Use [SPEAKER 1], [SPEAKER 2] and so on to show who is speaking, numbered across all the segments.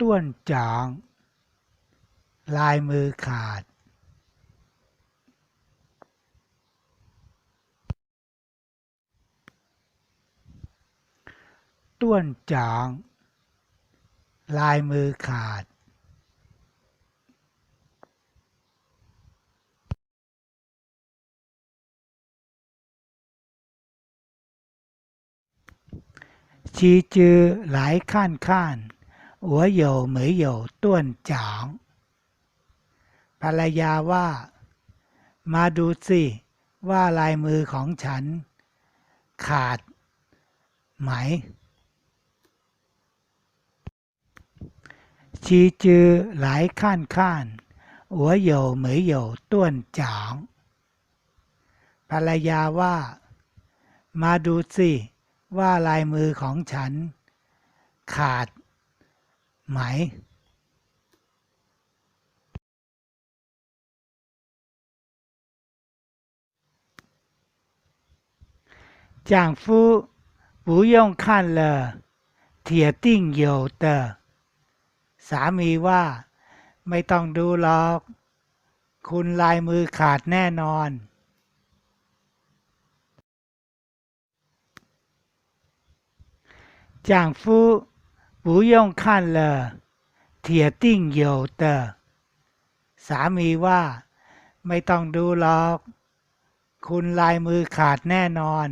[SPEAKER 1] ต้วนจาง ลายมือขาดต้วนจาง ลายมือขาด ชีจือหลายข้านข้าน หัวเหยเหมยเหยต้วนจางภรรยาว่า มาดูสิว่าลายมือของฉัน ขาด ไหม ชีจือหลายข้านข้านหัวเหยเหมยเหยต้วนจางภรรยาว่า มาดูสิว่าลายมือของฉัน ขาด ไหม 丈夫不用看了铁定有的สามีว่า ไม่ต้องดูหรอก คุณลายมือขาดแน่นอน 丈夫 不用看了铁定有的สามีว่า ไม่ต้องดูหรอก คุณลายมือขาดแน่นอน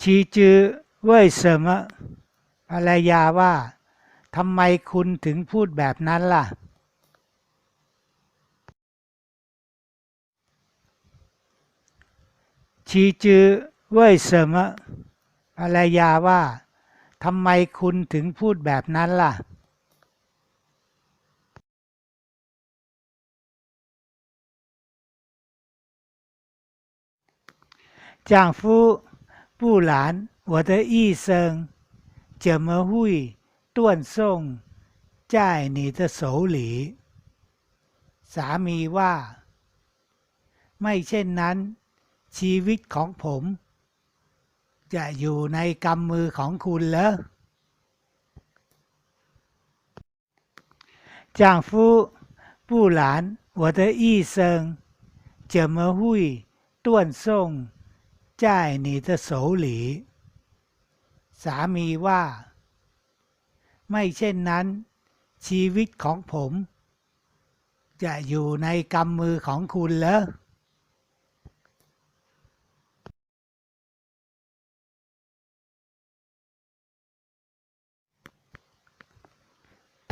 [SPEAKER 1] ชีจือเว่ยเสมอภรรยาว่าทำไมคุณถึงพูดแบบนั้นล่ะ ชีจือเว่ยเสมอภรรยาว่าทำไมคุณถึงพูดแบบนั้นล่ะ 丈夫，不然我的一生怎么会断送在你的手里？สามีว่า ไม่เช่นนั้น ชีวิตของผม จะอยู่ในกำมือของคุณเหรอ丈夫，不然我的一生怎么会断送在你的手里？สามีว่า ไม่เช่นนั้น ชีวิตของผม จะอยู่ในกำมือของคุณเหรอ